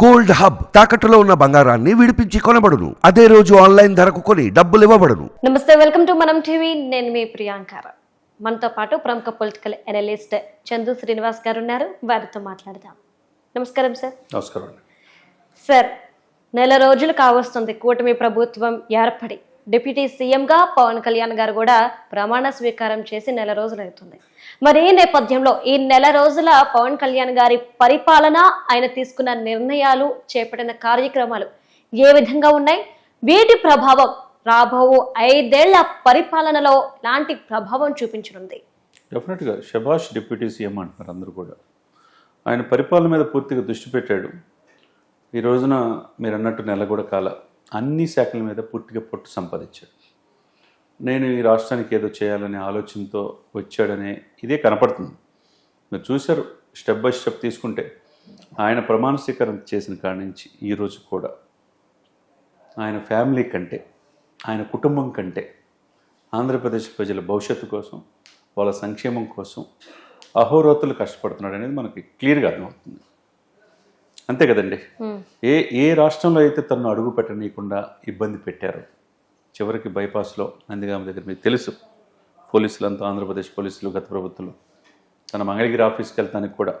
Gold hub తాకట్టులో ఉన్న బంగారాన్ని విడిపించి కొనబడును. అదే రోజు ఆన్లైన్ ధరకు కొని డబ్బులు ఇవ్వబడును. నమస్తే వెల్కమ్ టు మనం టీవీ. నేను మీ ప్రియాంకర్ మనతో పాటు ప్రముఖ పొలిటికల్ అనలిస్ట్ చందు శ్రీనివాస్ గారు ఉన్నారు వారితో మాట్లాడదాం. నమస్కారం సార్. నమస్కారం సార్ నెల రోజులు కావస్తుంది. కూటమి ప్రభుత్వం ఏర్పడి డిప్యూటీ సీఎంగా పవన్ కళ్యాణ్ గారు కూడా ప్రమాణ స్వీకారం చేసి నెల రోజులు అవుతుంది. మరి ఈ నేపథ్యంలో ఈ నెల రోజుల పవన్ కళ్యాణ్ గారి పరిపాలన ఆయన తీసుకున్న నిర్ణయాలు చేపట్టిన కార్యక్రమాలు ఏ విధంగా ఉన్నాయి? వీటి ప్రభావం రాబో ఐదేళ్ళ పరిపాలనలో లాంటి ప్రభావం చూపించనుంది? డెఫినెట్గా షబాష్ డిప్యూటీ సీఎం అంటున్నారు అందరూ కూడా. ఆయన పరిపాలన మీద పూర్తిగా దృష్టి పెట్టాడు. ఈ రోజున మీరు అన్నట్టు నెల కూడా కాల అన్ని శాఖల మీద పూర్తిగా పట్టు సంపాదించాడు. నేను ఈ రాష్ట్రానికి ఏదో చేయాలనే ఆలోచనతో వచ్చాడనే ఇదే కనపడుతుంది. మీరు చూశారు స్టెప్ బై స్టెప్ తీసుకుంటే ఆయన ప్రమాణ స్వీకారం చేసిన కాడి నుంచి ఈరోజు కూడా. ఆయన ఫ్యామిలీ కంటే ఆయన కుటుంబం కంటే ఆంధ్రప్రదేశ్ ప్రజల భవిష్యత్తు కోసం వాళ్ళ సంక్షేమం కోసం అహోరాత్రులు కష్టపడుతున్నాడు అనేది మనకి క్లియర్గా అర్థమవుతుంది. అంతే కదండి. ఏ ఏ రాష్ట్రంలో అయితే తను అడుగు పెట్టనీయకుండా ఇబ్బంది పెట్టారో చివరికి బైపాస్లో నందిగామ దగ్గర మీకు తెలుసు పోలీసులంతా ఆంధ్రప్రదేశ్ పోలీసులు గత ప్రభుత్వంలో. తన మంగళగిరి ఆఫీస్కి వెళ్తానికి కూడా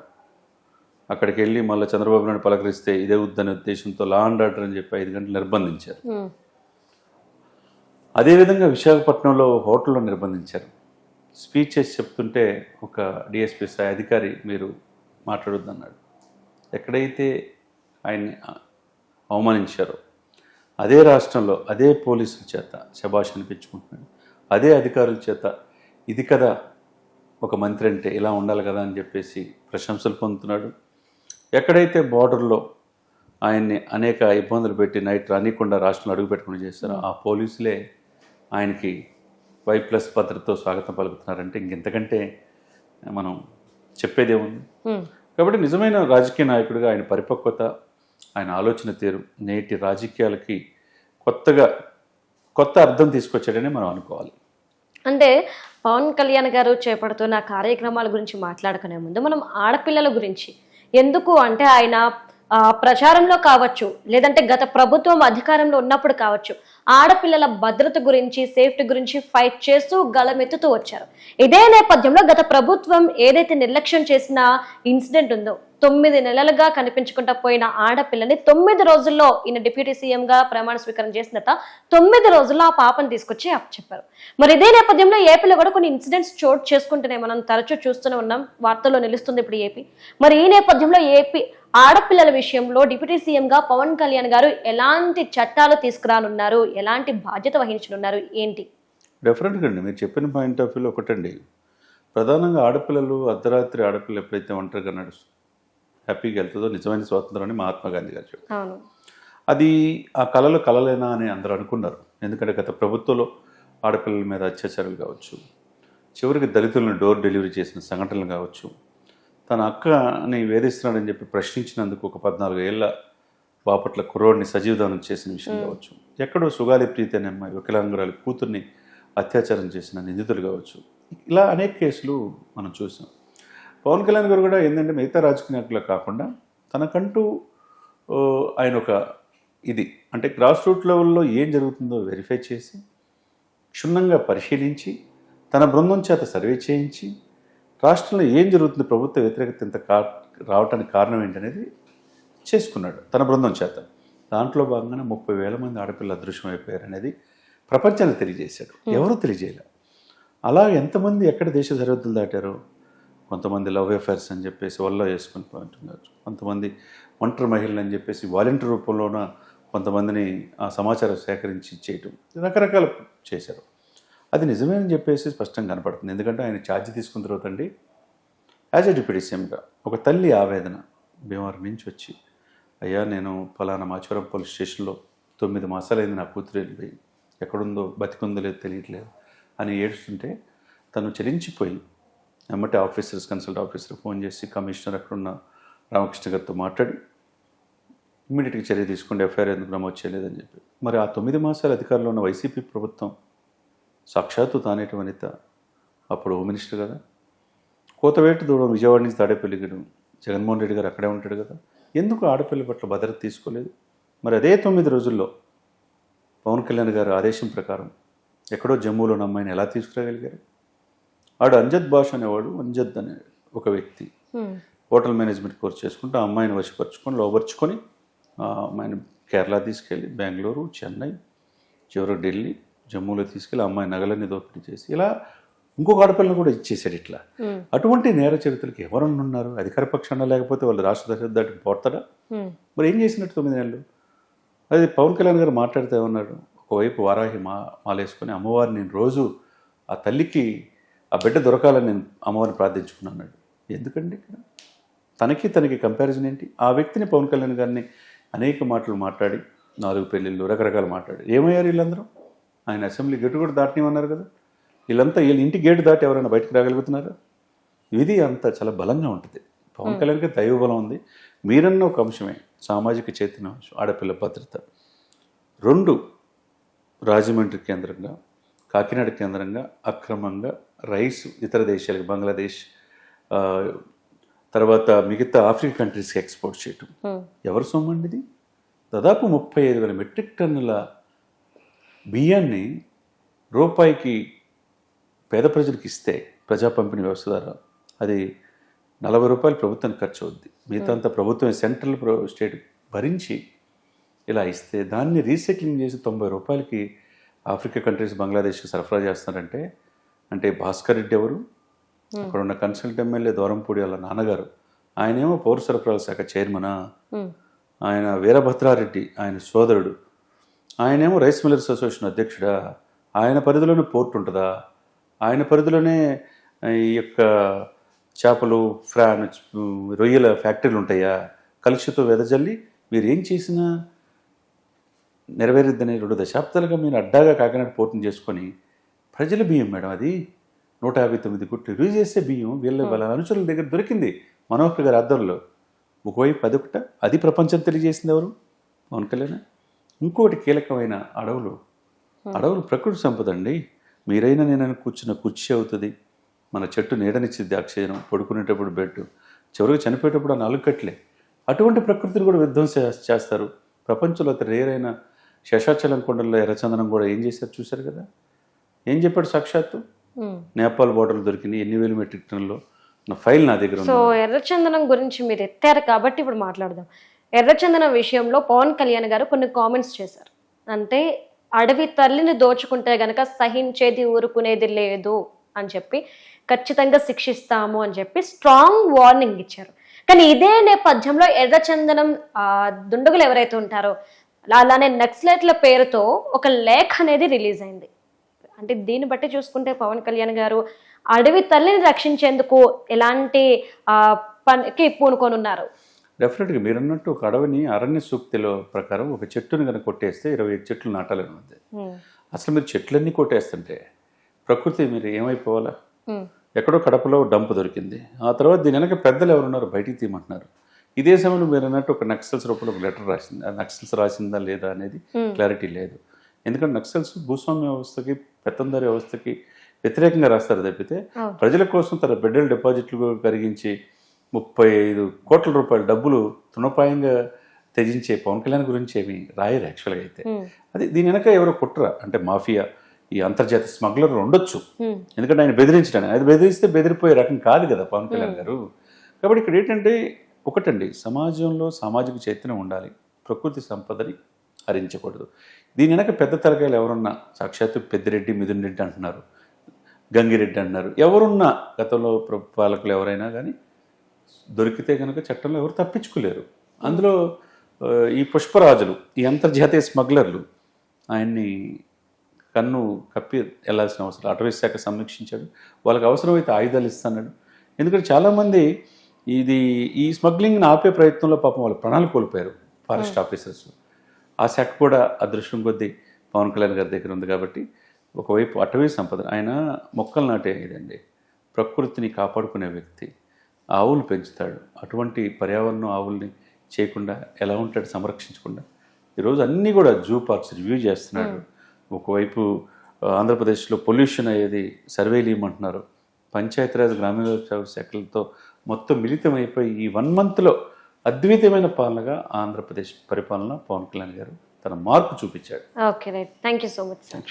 అక్కడికి వెళ్ళి మళ్ళీ చంద్రబాబు నాయుడు పలకరిస్తే ఇదే వద్దనే ఉద్దేశంతో లా అండ్ ఆర్డర్ అని చెప్పి ఐదు గంటలు నిర్బంధించారు. అదేవిధంగా విశాఖపట్నంలో హోటల్లో నిర్బంధించారు. స్పీచ్ చేసి చెప్తుంటే ఒక డిఎస్పీ స్థాయి అధికారి మీరు మాట్లాడొద్దన్నాడు. ఎక్కడైతే ఆయన్ని అవమానించారో అదే రాష్ట్రంలో అదే పోలీసుల చేత శభాష్ అనిపించుకుంటున్నాడు. అదే అధికారుల చేత ఇది కదా ఒక మంత్రి అంటే ఇలా ఉండాలి కదా అని చెప్పేసి ప్రశంసలు పొందుతున్నాడు. ఎక్కడైతే బార్డర్లో ఆయన్ని అనేక ఇబ్బందులు పెట్టి నైట్ రానికుండా రాష్ట్రంలో అడుగు పెట్టుకుని చేస్తారో ఆ పోలీసులే ఆయనకి వై ప్లస్ భద్రతతో స్వాగతం పలుకుతున్నారంటే ఇంకెంతకంటే మనం చెప్పేదేముంది కాబట్టి నిజమైన రాజకీయ నాయకుడిగా ఆయన పరిపక్వత ఆయన ఆలోచన తీరు నేటి రాజకీయాలకి కొత్తగా కొత్త అర్థం తీసుకొచ్చాడని మనం అనుకోవాలి. అంటే పవన్ కళ్యాణ్ గారు చేపడుతున్న కార్యక్రమాల గురించి మాట్లాడుకునే ముందు మనం ఆడపిల్లల గురించి ఎందుకు అంటే ఆయన ప్రచారంలో కావచ్చు లేదంటే గత ప్రభుత్వం అధికారంలో ఉన్నప్పుడు కావచ్చు ఆడపిల్లల భద్రత గురించి సేఫ్టీ గురించి ఫైట్ చేస్తూ గలమెత్తుతూ వచ్చారు. ఇదే నేపథ్యంలో గత ప్రభుత్వం ఏదైతే నిర్లక్ష్యం చేసిన ఇన్సిడెంట్ ఉందో తొమ్మిది నెలలుగా కనిపించకుండా పోయిన ఆడపిల్లని తొమ్మిది రోజుల్లో ఈయన డిప్యూటీ సీఎంగా ప్రమాణ స్వీకారం చేసిన తొమ్మిది రోజుల్లో ఆ పాపను తీసుకొచ్చి చెప్పారు మరి ఇదే నేపథ్యంలో ఏపీలో కూడా కొన్ని ఇన్సిడెంట్స్ చోటు చేసుకుంటూనే మనం తరచూ చూస్తూనే ఉన్నాం. వార్తల్లో నిలుస్తుంది ఇప్పుడు ఏపీ. మరి ఈ నేపథ్యంలో ఏపీ ఆడపిల్లల విషయంలో డిప్యూటీ సీఎం గా పవన్ కళ్యాణ్ గారు ఎలాంటి చట్టాలు తీసుకురానున్నారు? ఎలాంటి బాధ్యత వహించనున్నారు? ఏంటి? డెఫినెట్గా అండి. మీరు చెప్పిన పాయింట్ ఆఫ్ వ్యూలో ఒకటండి. ప్రధానంగా ఆడపిల్లలు అర్ధరాత్రి ఆడపిల్ల ఎప్పుడైతే ఒంటరిగా నడుస్తూ హ్యాపీగా వెళ్తుందో నిజమైన స్వాతంత్రం అని మహాత్మా గాంధీ గారు చెప్పారు. అది ఆ కళలు కలలేనా అని అందరూ అనుకున్నారు. ఎందుకంటే గత ప్రభుత్వంలో ఆడపిల్లల మీద అత్యాచారాలు కావచ్చు చివరికి దళితులను డోర్ డెలివరీ చేసిన సంఘటనలు కావచ్చు తన అక్కని వేధిస్తున్నాడని చెప్పి ప్రశ్నించినందుకు ఒక పద్నాలుగు ఏళ్ళ బాపట్ల కుర్రోడిని సజీవదానం చేసిన విషయం కావచ్చు. ఎక్కడో సుగాలి ప్రీతి అనే అమ్మాయి వికలాంగురాలి కూతుర్ని అత్యాచారం చేసిన నిందితులు కావచ్చు. ఇలా అనేక కేసులు మనం చూసాం. పవన్ కళ్యాణ్ గారు కూడా ఏంటంటే మిగతా రాజకీయ నాయకులు కాకుండా తనకంటూ ఆయన ఒక ఇది. అంటే గ్రాస్ రూట్ లెవెల్లో ఏం జరుగుతుందో వెరిఫై చేసి క్షుణ్ణంగా పరిశీలించి తన బృందం చేత సర్వే చేయించి రాష్ట్రంలో ఏం జరుగుతుంది? ప్రభుత్వ వ్యతిరేకత ఇంత కా రావటానికి కారణం ఏంటనేది చేసుకున్నాడు. తన బృందం చేత. దాంట్లో భాగంగానే ముప్పై వేల మంది ఆడపిల్లలు అదృశ్యం అయిపోయారు అనేది ప్రపంచానికి తెలియజేశాడు. ఎవరు తెలియజేయలే. అలా ఎంతమంది ఎక్కడ దేశ సరిహద్దులు దాటారో? కొంతమంది లవ్ అఫైర్స్ అని చెప్పేసి వల్ల వేసుకొని పోతుండొచ్చు. కొంతమంది ఒంటరి మహిళలు అని చెప్పేసి వాలంటీర్ రూపంలోన కొంతమందిని ఆ సమాచారం సేకరించి ఇచ్చేయటం. రకరకాల చేశారు. అది నిజమే అని చెప్పేసి స్పష్టంగా కనపడుతుంది. ఎందుకంటే ఆయన ఛార్జ్ తీసుకున్న తర్వాత అండి యాజ్ ఎ డిప్యూటీ సీఎంగా ఒక తల్లి ఆవేదన భీమవరం నుంచి వచ్చి అయ్యా నేను ఫలానా మాచవరం పోలీస్ స్టేషన్లో తొమ్మిది మాసాలైంది నా కూతురు వెళ్ళిపోయి ఎక్కడుందో బతికుందో లేదో తెలియట్లేదు అని ఏడుస్తుంటే తను చలించిపోయి ఎమ్మటి ఆఫీసర్స్ కన్సల్ట్ ఆఫీసర్ ఫోన్ చేసి కమిషనర్ అక్కడున్న రామకృష్ణ గారితో మాట్లాడి ఇమ్మీడియట్గా చర్య తీసుకుంటే ఎఫ్ఐఆర్ ఎందుకు నమోదు చేయలేదని చెప్పి. మరి ఆ తొమ్మిది మాసాల అధికారంలో ఉన్న వైసీపీ ప్రభుత్వం సాక్షాత్తు తానేటి వనిత అప్పుడు హోమ్ మినిస్టర్ కదా. కోతవేటు దూరం విజయవాడ నుంచి తాడేపల్లి జగన్మోహన్ రెడ్డి గారు అక్కడే ఉంటాడు కదా. ఎందుకు ఆడపిల్ల పట్ల భద్రత తీసుకోలేదు? మరి అదే తొమ్మిది రోజుల్లో పవన్ కళ్యాణ్ గారు ఆదేశం ప్రకారం ఎక్కడో జమ్మూలో ఉన్న అమ్మాయిని ఎలా తీసుకురాగలిగారు? ఆడు అంజద్ భాష అనేవాడు అంజద్ అనే ఒక వ్యక్తి. హోటల్ మేనేజ్మెంట్ కోర్స్ చేసుకుంటూ ఆ అమ్మాయిని వశపరుచుకొని లోపరుచుకొని ఆ అమ్మాయిని కేరళ తీసుకెళ్ళి బెంగళూరు చెన్నై చివరికి ఢిల్లీ జమ్మూలో తీసుకెళ్ళి అమ్మాయి నగలన్నీ దోపిడీ చేసి ఇలా ఇంకొక ఆడపిల్లని కూడా ఇచ్చేసాడు ఇట్లా. అటువంటి నేర చరిత్రలకు ఎవరన్నా ఉన్నారు? అధికార పక్షాన లేకపోతే వాళ్ళు రాష్ట్ర దర్శనం దాటి పోతారా. మరి ఏం చేసినట్టు తొమ్మిది నెలలు? అది పవన్ కళ్యాణ్ గారు మాట్లాడితే ఉన్నారు ఒకవైపు వారాహి మా మాలేసుకొని అమ్మవారిని నేను రోజు ఆ తల్లికి ఆ బిడ్డ దొరకాలని నేను అమ్మవారిని ప్రార్థించుకున్నాను ఎందుకండి ఇక్కడ? తనకి తనకి కంపారిజన్ ఏంటి? ఆ వ్యక్తిని పవన్ కళ్యాణ్ గారిని అనేక మాటలు మాట్లాడి నాలుగు పెళ్ళిళ్ళు రకరకాలు మాట్లాడి ఏమయ్యారు వీళ్ళందరూ? ఆయన అసెంబ్లీ గేటు కూడా దాటనివన్నారు కదా. వీళ్ళంతా వీళ్ళ ఇంటి గేటు దాటి ఎవరైనా బయటకు రాగలుగుతున్నారా? ఇది అంత చాలా బలంగా ఉంటుంది. పవన్ కళ్యాణ్కి దైవ బలం ఉంది. మీరన్న ఒక అంశమే సామాజిక చైతన్య అంశం ఆడపిల్ల భద్రత. రెండు రాజమండ్రి కేంద్రంగా కాకినాడ కేంద్రంగా అక్రమంగా రైస్ ఇతర దేశాలకు బంగ్లాదేశ్ తర్వాత మిగతా ఆఫ్రికా కంట్రీస్కి ఎక్స్పోర్ట్ చేయటం. ఎవరు సొమ్మండి ఇది? దాదాపు ముప్పై ఐదు వేల మెట్రిక్ టన్నుల బియ్యాన్ని రూపాయికి పేద ప్రజలకు ఇస్తే ప్రజా పంపిణీ వ్యవస్థ ద్వారా అది నలభై రూపాయలు ప్రభుత్వానికి ఖర్చు అవుద్ది. మిగతా అంతా ప్రభుత్వం సెంట్రల్ ప్ర- స్టేట్ భరించి ఇలా ఇస్తే దాన్ని రీసైక్లింగ్ చేసి తొంభై రూపాయలకి ఆఫ్రికా కంట్రీస్ బంగ్లాదేశ్కి సరఫరా చేస్తున్నారంటే అంటే భాస్కర్ రెడ్డి ఎవరు? అక్కడ ఉన్న కన్సల్ట్ ఎమ్మెల్యే దూరంపూడి వాళ్ళ నాన్నగారు. ఆయనేమో పౌర సరఫరాల శాఖ చైర్మనా. హ్మ్. ఆయన వీరభద్రారెడ్డి ఆయన సోదరుడు. ఆయనేమో రైస్ మిల్లర్స్ అసోసియేషన్ అధ్యక్షుడా? ఆయన పరిధిలోనే పోర్ట్ ఉంటుందా? ఆయన పరిధిలోనే ఈ యొక్క చేపలు ఫ్రాన్ రొయ్యల ఫ్యాక్టరీలు ఉంటాయా? కలుషితో వెదజల్లి మీరు ఏం చేసినా నెరవేరుద్దని రెండు దశాబ్దాలుగా మీరు అడ్డాగా కాకినాడ పోర్టుని చేసుకొని ప్రజల బియ్యం మేడం అది. నూట యాభై తొమ్మిది కోట్లు రిలీజ్ చేసే బియ్యం వీళ్ళ వాళ్ళ అనుచరుల దగ్గర దొరికింది. మనోహర్ గారి ఆధ్వర్యంలో. ఒకవైపు అదొకట అది ప్రపంచం తెలియజేసింది ఎవరు? పవన్ కళ్యాణ్. ఇంకోటి కీలకమైన అడవులు. అడవులు ప్రకృతి సంపద అండి మీరైనా నేను కూర్చున్న కుర్చీ అవుతుంది. మన చెట్టు నీడనిచ్చింది ఆక్సిజన్ పడుకునేటప్పుడు బెడ్. చివరికి చనిపోయేటప్పుడు ఆ నాలుగు కట్లే అటువంటి ప్రకృతిని కూడా విధ్వంస చేస్తారు. ప్రపంచంలో అతి రేరైన శేషాచలం కొండల్లో ఎర్రచందనం కూడా ఏం చేశారు చూశారు కదా? ఏం చెప్పాడు సాక్షాత్తు? హ్మ్. నేపాల్ బోర్డర్లు దొరికినాయి ఎన్ని వేలు మెట్రిక్ టన్నులో? నా ఫైల్ నా దగ్గర సో ఎర్రచందనం గురించి మీరు ఎత్తారు కాబట్టి ఇప్పుడు మాట్లాడదాం. ఎర్రచందనం విషయంలో పవన్ కళ్యాణ్ గారు కొన్ని కామెంట్స్ చేశారు. అంటే అడవి తల్లిని దోచుకుంటే గనక సహించేది ఊరుకునేది లేదు అని చెప్పి ఖచ్చితంగా శిక్షిస్తాము అని చెప్పి స్ట్రాంగ్ వార్నింగ్ ఇచ్చారు. కానీ ఇదే నేపథ్యంలో ఎర్రచందనం ఆ, దుండగులు ఎవరైతే ఉంటారో అలానే నక్సలైట్ల పేరుతో ఒక లేఖ అనేది రిలీజ్ అయింది. అంటే దీన్ని బట్టి చూసుకుంటే పవన్ కళ్యాణ్ గారు అడవి తల్లిని రక్షించేందుకు ఎలాంటి పనికి పూనుకొని ఉన్నారు. డెఫినెట్గా మీరు అన్నట్టు ఒక అడవిని అరణ్య సూక్తిలో ప్రకారం ఒక చెట్టుని కనుక కొట్టేస్తే ఇరవై ఐదు చెట్లు నాటాలని ఉంది. అసలు మీరు చెట్లన్నీ కొట్టేస్తుంటే ప్రకృతి మీరు ఏమైపోవాలా. ఎక్కడో కడపలో డంప్ దొరికింది. ఆ తర్వాత దీని వెనక పెద్దలు ఎవరున్నారు? బయటికి తీయమంటున్నారు. ఇదే సమయంలో మీరు అన్నట్టు ఒక నక్సల్స్ రూపంలో ఒక లెటర్ రాసింది. ఆ నక్సల్స్ రాసిందా లేదా అనేది క్లారిటీ లేదు. ఎందుకంటే నక్సల్స్ భూస్వామ్య వ్యవస్థకి పెత్తందారి వ్యవస్థకి వ్యతిరేకంగా రాస్తారు తప్పితే. ప్రజల కోసం తన బిడ్డల డిపాజిట్లు కరిగించి ముప్పై ఐదు కోట్ల రూపాయల డబ్బులు తృణపాయంగా త్యజించే పవన్ కళ్యాణ్ గురించి ఏమి రాయరు యాక్చువల్గా అయితే. అది దీని వెనక ఎవరో కుట్ర అంటే మాఫియా ఈ అంతర్జాతీయ స్మగ్లర్ ఉండొచ్చు. ఎందుకంటే ఆయన బెదిరించడానికి అది బెదిరిస్తే బెదిరిపోయే రకం కాదు కదా పవన్ కళ్యాణ్ గారు. కాబట్టి ఇక్కడ ఏంటంటే ఒకటండి సమాజంలో సామాజిక చైతన్యం ఉండాలి ప్రకృతి సంపదని హరించకూడదు. దీని వెనక పెద్ద తలకాయలు ఎవరున్నా సాక్షాత్తు పెద్దిరెడ్డి మిథున్ రెడ్డి అంటున్నారు గంగిరెడ్డి అంటున్నారు. ఎవరున్నా గతంలో పాలకులు ఎవరైనా కానీ దొరికితే కనుక చట్టంలో ఎవరు తప్పించుకోలేరు. అందులో ఈ పుష్పరాజులు ఈ అంతర్జాతీయ స్మగ్లర్లు ఆయన్ని కన్ను కప్పి వెళ్ళాల్సిన అవసరం అటవీ శాఖ సమీక్షించాడు. వాళ్ళకి అవసరమైతే ఆయుధాలు ఇస్తున్నాడు ఎందుకంటే చాలామంది ఇది ఈ స్మగ్లింగ్ని ఆపే ప్రయత్నంలో పాపం వాళ్ళు ప్రాణాలు కోల్పోయారు ఫారెస్ట్ ఆఫీసర్స్. ఆ శాఖ కూడా అదృష్టం కొద్దీ పవన్ కళ్యాణ్ గారి దగ్గర ఉంది కాబట్టి ఒకవైపు అటవీ సంపద ఆయన మొక్కలు నాటే ఇదండి. ప్రకృతిని కాపాడుకునే వ్యక్తి. ఆవులు పెంచుతాడు. అటువంటి పర్యావరణం ఆవుల్ని చేయకుండా ఎలా ఉంటాడు సంరక్షించకుండా. ఈరోజు అన్నీ కూడా జూ పార్క్స్ రివ్యూ చేస్తున్నాడు. ఒకవైపు ఆ, ఆంధ్రప్రదేశ్లో పొల్యూషన్ అయ్యేది సర్వేలు ఇవ్వమంటున్నారు పంచాయతీరాజ్ గ్రామీణ శాఖలతో మొత్తం మిళితం అయిపోయి ఈ వన్ మంత్లో అద్వితీయమైన పాలనగా ఆంధ్రప్రదేశ్ పరిపాలన పవన్ కళ్యాణ్ గారు తన మార్పు చూపించాడు. Okay right thank you so much sir